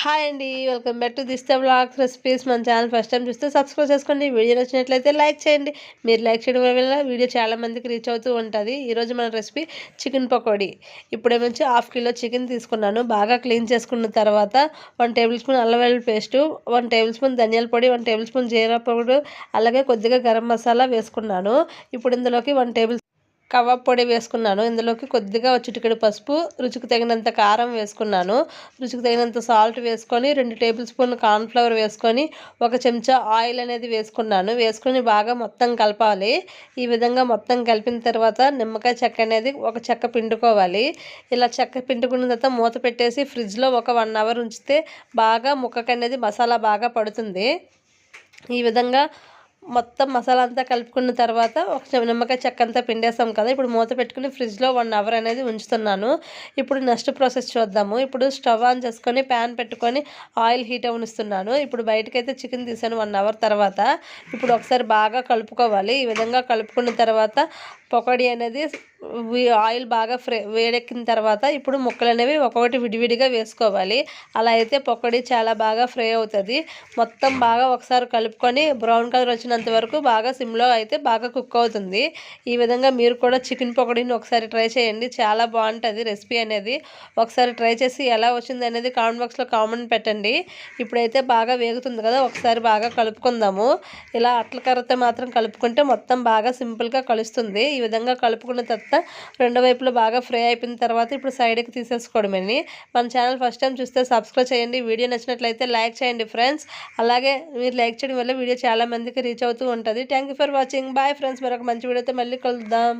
Hi అండి welcome back to this vlogs recipes మన channel first time చూస్తే subscribe చేసుకోండి. వీడియో నచ్చినట్లయితే లైక్ చేయండి. మీరు లైక్ చేయడం వల్ల వీడియో చాలామందికి రీచ్ అవుతూ ఉంటుంది. ఈరోజు మన రెసిపీ చికెన్ పకోడీ. ఇప్పుడేమొచ్చి హాఫ్ కిలో చికెన్ తీసుకున్నాను. బాగా క్లీన్ చేసుకున్న తర్వాత వన్ టేబుల్ స్పూన్ అల్లం వెల్లుల్లి పేస్టు వన్ టేబుల్ స్పూన్ ధనియాల పొడి వన్ టేబుల్ స్పూన్ జీరా పొడి అలాగే కొద్దిగా గరం మసాలా వేసుకున్నాను. ఇప్పుడు ఇందులోకి వన్ టేబుల్ కబాబ్ పొడి వేసుకున్నాను. ఇందులోకి కొద్దిగా చిటికెడు పసుపు రుచికి తగినంత కారం వేసుకున్నాను. రుచికి తగినంత సాల్ట్ వేసుకొని రెండు టేబుల్ స్పూన్ కార్న్ఫ్లవర్ వేసుకొని ఒక చెంచా ఆయిల్ అనేది వేసుకున్నాను. వేసుకొని బాగా మొత్తం కలపాలి. ఈ విధంగా మొత్తం కలిపిన తర్వాత నిమ్మకాయ చెక్క అనేది ఒక చెక్క పిండుకోవాలి. ఇలా చెక్క పిండుకున్న తర్వాత మూత పెట్టేసి ఫ్రిడ్జ్లో ఒక వన్ అవర్ ఉంచితే బాగా ముక్కకు అనేది మసాలా బాగా పడుతుంది. ఈ విధంగా మొత్తం మసాలా అంతా కలుపుకున్న తర్వాత ఒక నిమ్మకాయ చెక్క అంతా పిండేస్తాం కదా. ఇప్పుడు మూత పెట్టుకుని ఫ్రిడ్జ్లో వన్ అవర్ అనేది ఉంచుతున్నాను. ఇప్పుడు నెక్స్ట్ ప్రాసెస్ చూద్దాము. ఇప్పుడు స్టవ్ ఆన్ చేసుకొని ప్యాన్ పెట్టుకొని ఆయిల్ హీట్ అవనిస్తున్నాను. ఇప్పుడు బయటకైతే చికెన్ తీసాను వన్ అవర్ తర్వాత. ఇప్పుడు ఒకసారి బాగా కలుపుకోవాలి. ఈ విధంగా కలుపుకున్న తర్వాత పకోడీ అనేది ఆయిల్ బాగా ఫ్రై వేడెక్కిన తర్వాత ఇప్పుడు ముక్కలు అనేవి ఒక్కొక్కటి విడివిడిగా వేసుకోవాలి. అలా అయితే పకోడీ చాలా బాగా ఫ్రై అవుతుంది. మొత్తం బాగా ఒకసారి కలుపుకొని బ్రౌన్ కలర్ వచ్చిన వచ్చినంత వరకు బాగా సిమ్లో అయితే బాగా కుక్ అవుతుంది. ఈ విధంగా మీరు కూడా చికెన్ పకోడీని ఒకసారి ట్రై చేయండి. చాలా బాగుంటుంది రెసిపీ అనేది. ఒకసారి ట్రై చేసి ఎలా వచ్చింది అనేది కామెంట్ బాక్స్లో కామెంట్ పెట్టండి. ఇప్పుడైతే బాగా వేగుతుంది కదా ఒకసారి బాగా కలుపుకుందాము. ఇలా అట్ల కర్రతో మాత్రం కలుపుకుంటే మొత్తం బాగా సింపుల్గా కలుస్తుంది. ఈ విధంగా కలుపుకున్న తర్వాత రెండు వైపులో బాగా ఫ్రై అయిపోయిన తర్వాత ఇప్పుడు సైడ్కి తీసేసుకోవడమని మన ఛానల్ ఫస్ట్ టైం చూస్తే సబ్స్క్రైబ్ చేయండి. వీడియో నచ్చినట్లయితే లైక్ చేయండి ఫ్రెండ్స్. అలాగే మీరు లైక్ చేయడం వల్ల వీడియో చాలామందికి రీచ్ అవుతూ ఉంటుంది. Thank you for watching bye friends మరొక మంచి వీడియోతో మళ్ళీ కలుద్దాం.